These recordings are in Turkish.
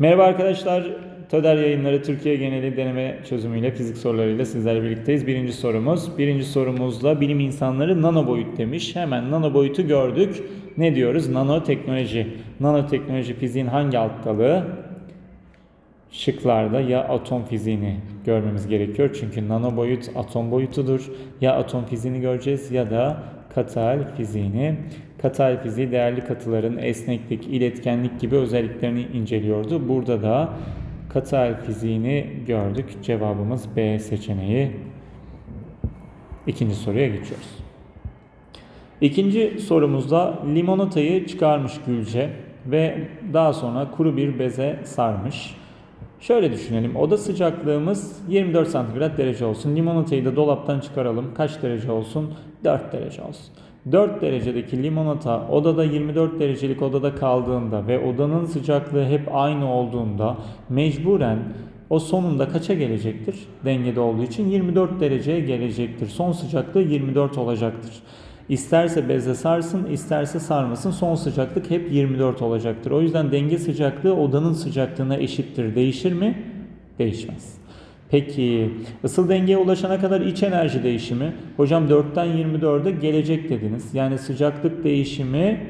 Merhaba arkadaşlar. TÖDER yayınları Türkiye geneli deneme çözümüyle fizik sorularıyla sizlerle birlikteyiz. Birinci sorumuz. Birinci sorumuzda bilim insanları nano boyut demiş. Hemen nano boyutu gördük. Ne diyoruz? Nanoteknoloji. Nanoteknoloji fiziğin hangi alt dalı? Şıklarda ya atom fiziğini görmemiz gerekiyor. Çünkü nano boyut atom boyutudur. Ya atom fiziğini göreceğiz ya da katal fiziğini. Katal fiziği değerli katıların esneklik, iletkenlik gibi özelliklerini inceliyordu. Burada da katal fiziğini gördük. Cevabımız B seçeneği. İkinci soruya geçiyoruz. İkinci sorumuzda limonatayı çıkarmış Gülce ve daha sonra kuru bir beze sarmış. Şöyle düşünelim. Oda sıcaklığımız 24 santigrat derece olsun. Limonatayı da dolaptan çıkaralım. Kaç derece olsun? 4 derece olsun. 4 derecedeki limonata odada 24 derecelik odada kaldığında ve odanın sıcaklığı hep aynı olduğunda mecburen o sonunda kaça gelecektir? Dengede olduğu için 24 dereceye gelecektir. Son sıcaklığı 24 olacaktır. İsterse beze sarsın, isterse sarmasın son sıcaklık hep 24 olacaktır. O yüzden denge sıcaklığı odanın sıcaklığına eşittir. Değişir mi? Değişmez. Peki ısıl dengeye ulaşana kadar iç enerji değişimi. Hocam 4'ten 24'e gelecek dediniz. Yani sıcaklık değişimi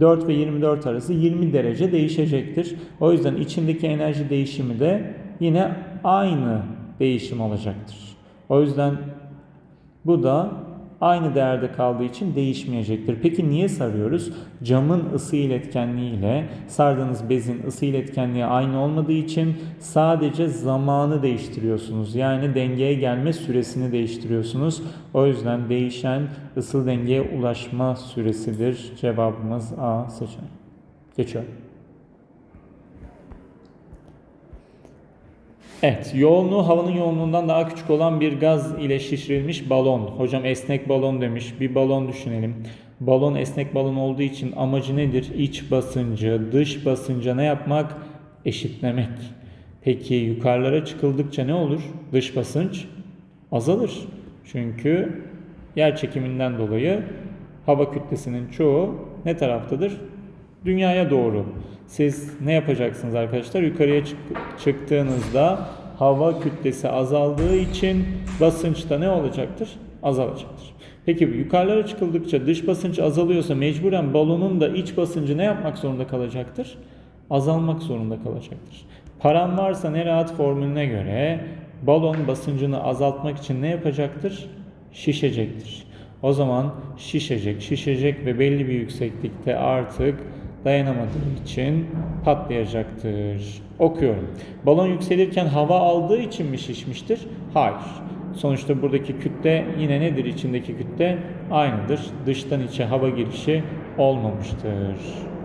4 ve 24 arası 20 derece değişecektir. O yüzden içindeki enerji değişimi de yine aynı değişim olacaktır. O yüzden bu da aynı değerde kaldığı için değişmeyecektir. Peki niye sarıyoruz? Camın ısı iletkenliği ile sardığınız bezin ısı iletkenliği aynı olmadığı için sadece zamanı değiştiriyorsunuz. Yani dengeye gelme süresini değiştiriyorsunuz. O yüzden değişen ısı dengeye ulaşma süresidir. Cevabımız A seçeneği. Geçiyorum. Evet, yoğunluğu havanın yoğunluğundan daha küçük olan bir gaz ile şişirilmiş balon. Hocam esnek balon demiş. Bir balon düşünelim. Balon esnek balon olduğu için amacı nedir? İç basıncı, dış basınca ne yapmak? Eşitlemek. Peki yukarılara çıkıldıkça ne olur? Dış basınç azalır. Çünkü yer çekiminden dolayı hava kütlesinin çoğu ne taraftadır? Dünyaya doğru. Siz ne yapacaksınız arkadaşlar? Yukarıya çık çıktığınızda hava kütlesi azaldığı için basınç da ne olacaktır? Azalacaktır. Peki yukarılara çıkıldıkça dış basınç azalıyorsa mecburen balonun da iç basıncı ne yapmak zorunda kalacaktır? Azalmak zorunda kalacaktır. Param varsa ne rahat formülüne göre balon basıncını azaltmak için ne yapacaktır? Şişecektir. O zaman şişecek, şişecek ve belli bir yükseklikte artık dayanamadığı için patlayacaktır. Okuyorum. Balon yükselirken hava aldığı için mi şişmiştir? Hayır. Sonuçta buradaki kütle yine nedir içindeki kütle? Aynıdır. Dıştan içe hava girişi olmamıştır.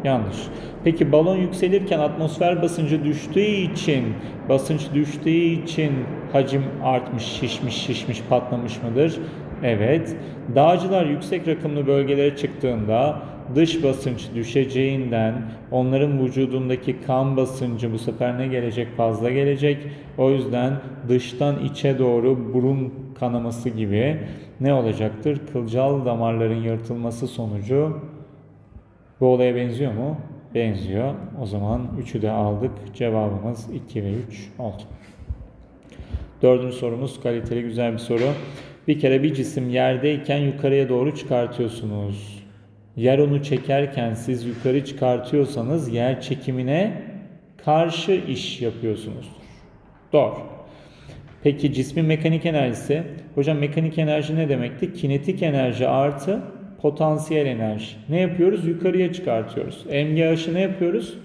Yanlış. Peki balon yükselirken atmosfer basıncı düştüğü için, basınç düştüğü için hacim artmış, şişmiş, şişmiş, patlamış mıdır? Evet. Dağcılar yüksek rakımlı bölgelere çıktığında dış basınç düşeceğinden onların vücudundaki kan basıncı bu sefer ne gelecek? Fazla gelecek. O yüzden dıştan içe doğru burun kanaması gibi ne olacaktır? Kılcal damarların yırtılması sonucu bu olaya benziyor mu? Benziyor. O zaman 3'ü de aldık. Cevabımız 2 ve 3 oldu. Dördüncü sorumuz kaliteli güzel bir soru. Bir kere bir cisim yerdeyken yukarıya doğru çıkartıyorsunuz. Yer onu çekerken siz yukarı çıkartıyorsanız yer çekimine karşı iş yapıyorsunuzdur. Doğru. Peki cismin mekanik enerjisi? Hocam mekanik enerji ne demekti? Kinetik enerji artı potansiyel enerji. Ne yapıyoruz? Yukarıya çıkartıyoruz. MGH'ı ne yapıyoruz?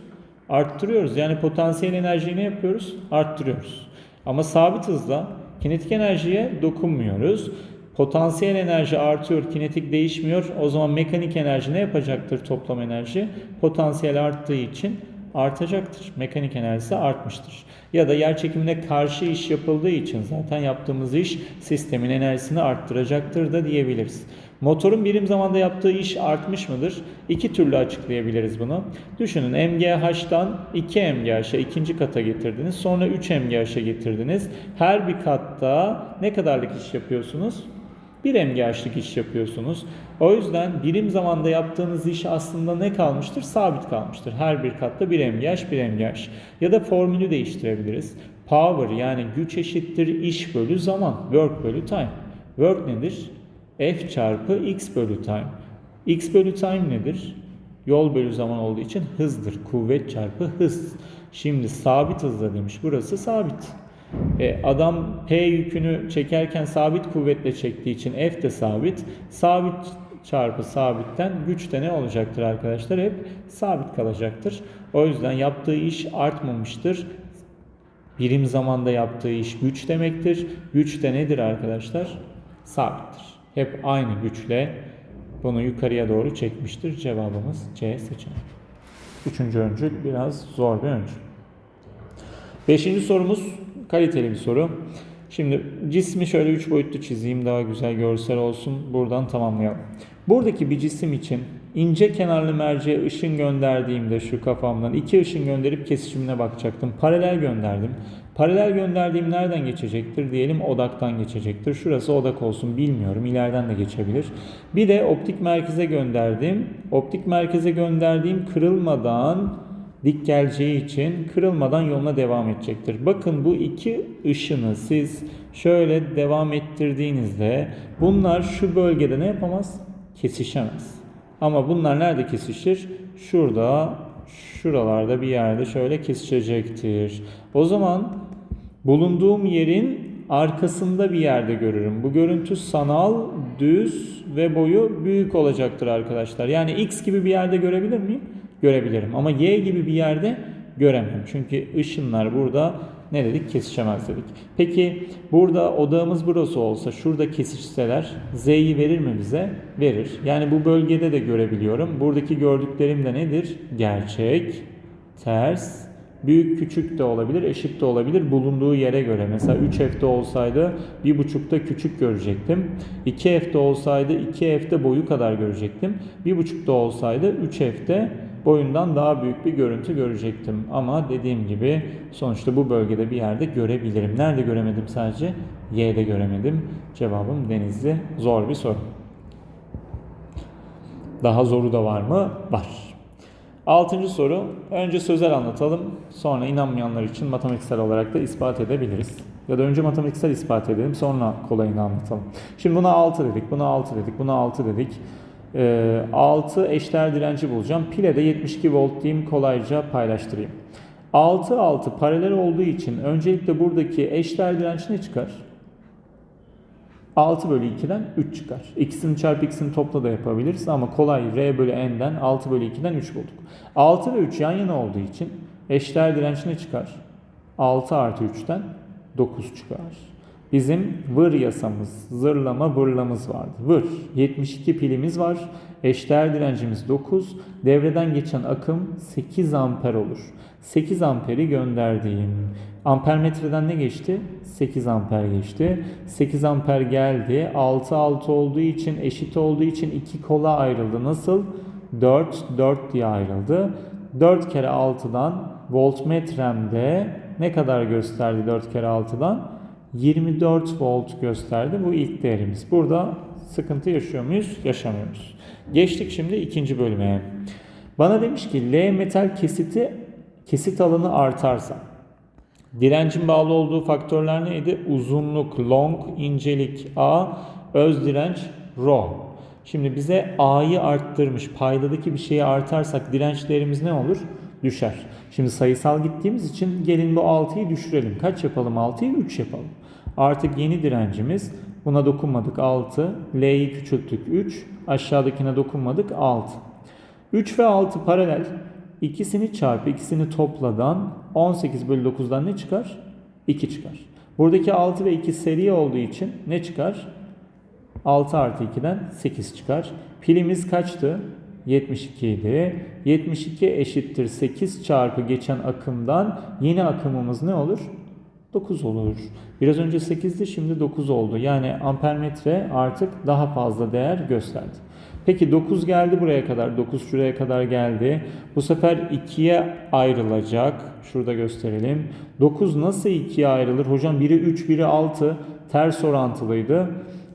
Arttırıyoruz. Yani potansiyel enerjiyi ne yapıyoruz? Arttırıyoruz. Ama sabit hızla kinetik enerjiye dokunmuyoruz. Potansiyel enerji artıyor, kinetik değişmiyor. O zaman mekanik enerji ne yapacaktır toplam enerji? Potansiyel arttığı için artacaktır. Mekanik enerjisi artmıştır. Ya da yer çekimine karşı iş yapıldığı için zaten yaptığımız iş sistemin enerjisini arttıracaktır da diyebiliriz. Motorun birim zamanda yaptığı iş artmış mıdır? İki türlü açıklayabiliriz bunu. Düşünün MGH'dan 2 MGH'a ikinci kata getirdiniz. Sonra 3 MGH'a getirdiniz. Her bir katta ne kadarlık iş yapıyorsunuz? Bir emgâçlık iş yapıyorsunuz. O yüzden birim zamanda yaptığınız iş aslında ne kalmıştır? Sabit kalmıştır. Her bir katta bir emgâç, bir emgâç. Ya da formülü değiştirebiliriz. Power yani güç eşittir iş bölü zaman. Work bölü time. Work nedir? F çarpı x bölü time. x bölü time nedir? Yol bölü zaman olduğu için hızdır. Kuvvet çarpı hız. Şimdi sabit hızla demiş. Burası sabit. E, adam P yükünü çekerken sabit kuvvetle çektiği için F de sabit. Sabit çarpı sabitten güç de ne olacaktır arkadaşlar? Hep sabit kalacaktır. O yüzden yaptığı iş artmamıştır. Birim zamanda yaptığı iş güç demektir. Güç de nedir arkadaşlar? Sabittir. Hep aynı güçle bunu yukarıya doğru çekmiştir. Cevabımız C seçeneği. Üçüncü öncül biraz zor bir öncül. Beşinci sorumuz kaliteli bir soru. Şimdi cismi şöyle üç boyutlu çizeyim daha güzel görsel olsun. Buradan tamamlayalım. Buradaki bir cisim için ince kenarlı merceğe ışın gönderdiğimde şu kafamdan iki ışın gönderip kesişimine bakacaktım. Paralel gönderdim. Paralel gönderdiğim nereden geçecektir? Diyelim odaktan geçecektir. Şurası odak olsun bilmiyorum. İleriden de geçebilir. Bir de optik merkeze gönderdim. Optik merkeze gönderdiğim kırılmadan dik geleceği için kırılmadan yoluna devam edecektir. Bakın bu iki ışını siz şöyle devam ettirdiğinizde bunlar şu bölgede ne yapamaz? Kesişemez. Ama bunlar nerede kesişir? Şurada, şuralarda bir yerde şöyle kesişecektir. O zaman bulunduğum yerin arkasında bir yerde görürüm. Bu görüntü sanal, düz ve boyu büyük olacaktır arkadaşlar. Yani x gibi bir yerde görebilir miyim? Görebilirim. Ama y gibi bir yerde göremem. Çünkü ışınlar burada ne dedik? Kesişemez dedik. Peki burada odağımız burası olsa şurada kesişseler z'yi verir mi bize? Verir. Yani bu bölgede de görebiliyorum. Buradaki gördüklerim de nedir? Gerçek, ters, büyük küçük de olabilir, eşit de olabilir bulunduğu yere göre. Mesela 3F'de olsaydı 1.5'da küçük görecektim. 2F'de olsaydı 2F'de boyu kadar görecektim. 1.5'da olsaydı 3F'de boyundan daha büyük bir görüntü görecektim. Ama dediğim gibi sonuçta bu bölgede bir yerde görebilirim. Nerede göremedim sadece? Y'de göremedim. Cevabım Denizli. Zor bir soru. Daha zoru da var mı? Var. Altıncı soru. Önce sözel anlatalım. Sonra inanmayanlar için matematiksel olarak da ispat edebiliriz. Ya da önce matematiksel ispat edelim sonra kolayını anlatalım. Şimdi buna 6 dedik, buna 6 dedik, buna 6 dedik. Ee, 6 eşdeğer direnci bulacağım. Pile de 72 volt diyeyim kolayca paylaştırayım. 6 6 paralel olduğu için öncelikle buradaki eşdeğer direnç ne çıkar? 6 bölü 2'den 3 çıkar. İkisini çarpı ikisini topla da yapabiliriz ama kolay R bölü N'den 6 bölü 2'den 3 bulduk. 6 ve 3 yan yana olduğu için eşdeğer direnç ne çıkar? 6 artı 3'ten 9 çıkar. Bizim vır yasamız, zırlama vırlamız vardı. Vır. 72 pilimiz var. Eşdeğer direncimiz 9. Devreden geçen akım 8 amper olur. 8 amperi gönderdiğim ampermetreden ne geçti? 8 amper geçti. 8 amper geldi. 6 6 olduğu için eşit olduğu için iki kola ayrıldı. Nasıl? 4 4 diye ayrıldı. 4 kere 6'dan voltmetremde ne kadar gösterdi 4 kere 6'dan? 24 volt gösterdi. Bu ilk değerimiz. Burada sıkıntı yaşıyor muyuz? Yaşamıyoruz. Geçtik şimdi ikinci bölüme. Bana demiş ki L metal kesiti kesit alanı artarsa direncin bağlı olduğu faktörler neydi? Uzunluk long, incelik A, öz direnç rho. Şimdi bize A'yı arttırmış. Paydadaki bir şeyi artarsak dirençlerimiz ne olur? Düşer. Şimdi sayısal gittiğimiz için gelin bu 6'yı düşürelim. Kaç yapalım 6'yı? 3 yapalım. Artık yeni direncimiz buna dokunmadık 6. L'yi küçülttük 3. Aşağıdakine dokunmadık 6. 3 ve 6 paralel. İkisini çarpı ikisini topladan 18 bölü 9'dan ne çıkar? 2 çıkar. Buradaki 6 ve 2 seri olduğu için ne çıkar? 6 artı 2'den 8 çıkar. Pilimiz kaçtı? 72 idi. 72 eşittir 8 çarpı geçen akımdan yeni akımımız ne olur? 9 olur. Biraz önce 8'di şimdi 9 oldu. Yani ampermetre artık daha fazla değer gösterdi. Peki 9 geldi buraya kadar. 9 şuraya kadar geldi. Bu sefer 2'ye ayrılacak. Şurada gösterelim. 9 nasıl 2'ye ayrılır? Hocam biri 3, biri 6. Ters orantılıydı.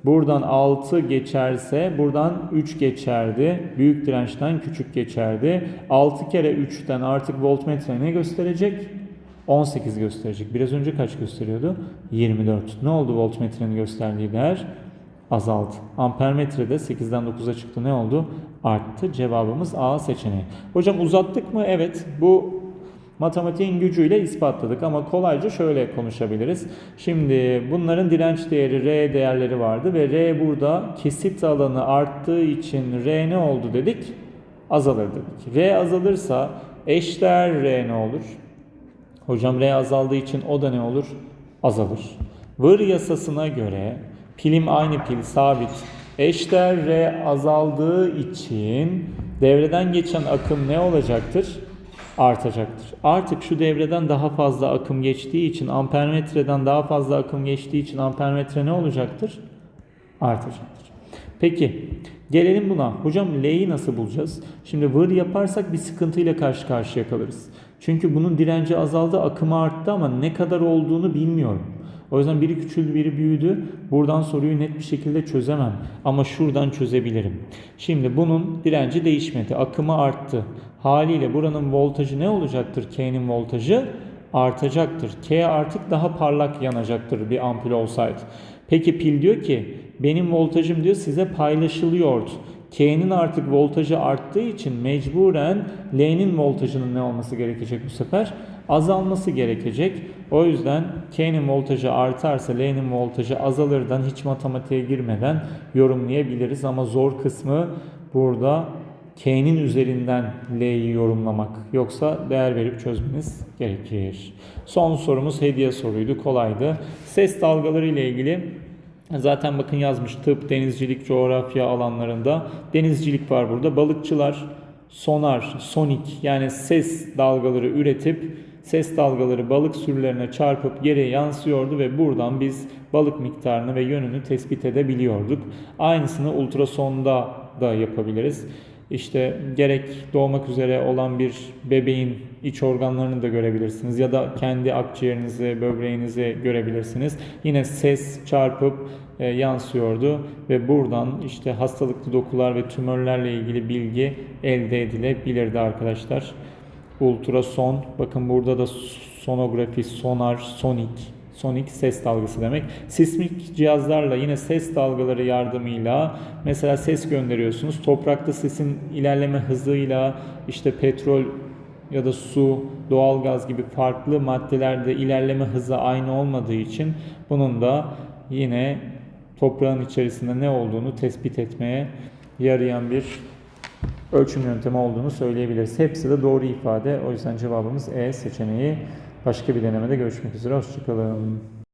Buradan 6 geçerse buradan 3 geçerdi. Büyük dirençten küçük geçerdi. 6 kere 3'ten artık voltmetre ne gösterecek? 18 gösterecek. Biraz önce kaç gösteriyordu? 24. Ne oldu voltmetrenin gösterdiği değer? Azaldı. Ampermetre de 8'den 9'a çıktı. Ne oldu? Arttı. Cevabımız A seçeneği. Hocam uzattık mı? Evet. Bu matematiğin gücüyle ispatladık ama kolayca şöyle konuşabiliriz. Şimdi bunların direnç değeri R değerleri vardı ve R burada kesit alanı arttığı için R ne oldu dedik? Azalır dedik. R azalırsa eşdeğer R ne olur? Hocam R azaldığı için o da ne olur? Azalır. Vır yasasına göre pilim aynı pil sabit. Eşdeğer R azaldığı için devreden geçen akım ne olacaktır? Artacaktır. Artık şu devreden daha fazla akım geçtiği için ampermetreden daha fazla akım geçtiği için ampermetre ne olacaktır? Artacaktır. Peki gelelim buna. Hocam L'yi nasıl bulacağız? Şimdi vır yaparsak bir sıkıntıyla karşı karşıya kalırız. Çünkü bunun direnci azaldı, akımı arttı ama ne kadar olduğunu bilmiyorum. O yüzden biri küçüldü, biri büyüdü. Buradan soruyu net bir şekilde çözemem. Ama şuradan çözebilirim. Şimdi bunun direnci değişmedi. Akımı arttı. Haliyle buranın voltajı ne olacaktır? K'nin voltajı artacaktır. K artık daha parlak yanacaktır bir ampul olsaydı. Peki pil diyor ki benim voltajım diyor size paylaşılıyordu. K'nin artık voltajı arttığı için mecburen L'nin voltajının ne olması gerekecek bu sefer? Azalması gerekecek. O yüzden K'nin voltajı artarsa L'nin voltajı azalırdan hiç matematiğe girmeden yorumlayabiliriz. Ama zor kısmı burada K'nin üzerinden L'yi yorumlamak. Yoksa değer verip çözmeniz gerekir. Son sorumuz hediye soruydu. Kolaydı. Ses dalgaları ile ilgili Zaten bakın yazmış tıp, denizcilik, coğrafya alanlarında. Denizcilik var burada. Balıkçılar sonar, sonik yani ses dalgaları üretip ses dalgaları balık sürülerine çarpıp geri yansıyordu ve buradan biz balık miktarını ve yönünü tespit edebiliyorduk. Aynısını ultrasonda da yapabiliriz. İşte gerek doğmak üzere olan bir bebeğin iç organlarını da görebilirsiniz ya da kendi akciğerinizi, böbreğinizi görebilirsiniz. Yine ses çarpıp e, yansıyordu ve buradan işte hastalıklı dokular ve tümörlerle ilgili bilgi elde edilebilirdi arkadaşlar. Ultrason, bakın burada da sonografi, sonar, sonik Sonik ses dalgası demek. Sismik cihazlarla yine ses dalgaları yardımıyla mesela ses gönderiyorsunuz. Toprakta sesin ilerleme hızıyla işte petrol ya da su, doğalgaz gibi farklı maddelerde ilerleme hızı aynı olmadığı için bunun da yine toprağın içerisinde ne olduğunu tespit etmeye yarayan bir ölçüm yöntemi olduğunu söyleyebiliriz. Hepsi de doğru ifade. O yüzden cevabımız E seçeneği. Başka bir denemede görüşmek üzere. Hoşçakalın.